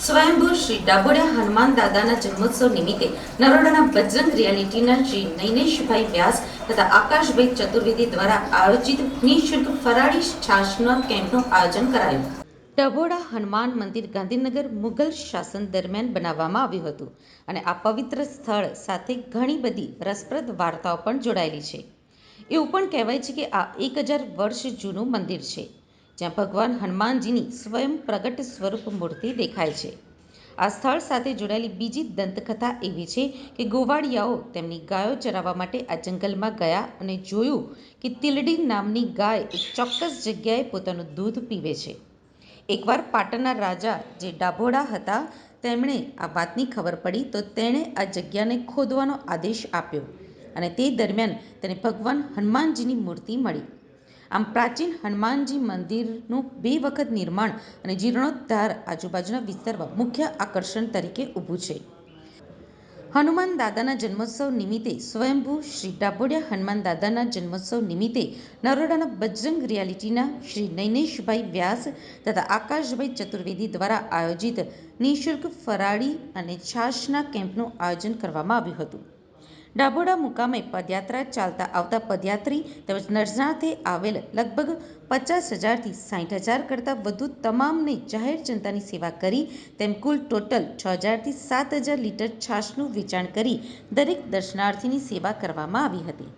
શ્રી ડાબોડિયા હનુમાન દાદાના જન્મોત્સવ નિમિત્તે નરોડાના બજરંગ રિયાલિટીના શ્રી નૈનેશભાઈ વ્યાસ તથા આકાશભાઈ ચતુર્વેદી દ્વારા આયોજિત નિઃશુલ્ક ફરાળી છાશનો કેમ્પનું આયોજન કરાયું. ડભોડા હનુમાન મંદિર ગાંધીનગર મુઘલ શાસન દરમિયાન બનાવવામાં આવ્યું હતું અને આ પવિત્ર સ્થળ સાથે ઘણી બધી રસપ્રદ વાર્તાઓ પણ જોડાયેલી છે. એવું પણ કહેવાય છે કે આ એક હજાર વર્ષ જૂનું મંદિર છે. જ્યાં ભગવાન હનુમાનજીની સ્વયં પ્રગટ સ્વરૂપ મૂર્તિ દેખાય છે. આ સ્થળ સાથે જોડાયેલી બીજી દંતકથા એવી છે કે ગોવાળિયાઓ તેમની ગાયો ચરાવવા માટે આ જંગલમાં ગયા અને જોયું કે તિલડી નામની ગાય એક ચોક્કસ જગ્યાએ પોતાનું દૂધ પીવે છે. એકવાર પાટણના રાજા જે ડાભોડા હતા, તેમણે આ વાતની ખબર પડી તો તેણે આ જગ્યાને ખોદવાનો આદેશ આપ્યો અને તે દરમિયાન તેને ભગવાન હનુમાનજીની મૂર્તિ મળી. આમ પ્રાચીન હનુમાનજી મંદિરનું બે વખત નિર્માણ અને જીર્ણોદ્ધાર આજુબાજુના વિસ્તારમાં મુખ્ય આકર્ષણ તરીકે ઊભું છે. હનુમાન દાદાના જન્મોત્સવ નિમિત્તે સ્વયંભૂ શ્રી ડાબોડિયા હનુમાન દાદાના જન્મોત્સવ નિમિત્તે નરોડાના બજરંગ રિયાલિટીના શ્રી નૈનેશભાઈ વ્યાસ તથા આકાશભાઈ ચતુર્વેદી દ્વારા આયોજિત નિઃશુલ્ક ફરાળી અને છાશના કેમ્પનું આયોજન કરવામાં આવ્યું હતું. ડાભોડા મુકામે પદયાત્રા ચાલતા આવતા પદયાત્રી તેમજ નરસાણથી આવેલ લગભગ પચાસ હજારથી સાઠ હજાર કરતાં વધુ તમામને જાહેર જનતાની સેવા કરી, તેમ કુલ ટોટલ છ હજારથી સાત હજાર લીટર છાશનું વેચાણ કરી દરેક દર્શનાર્થીની સેવા કરવામાં આવી હતી.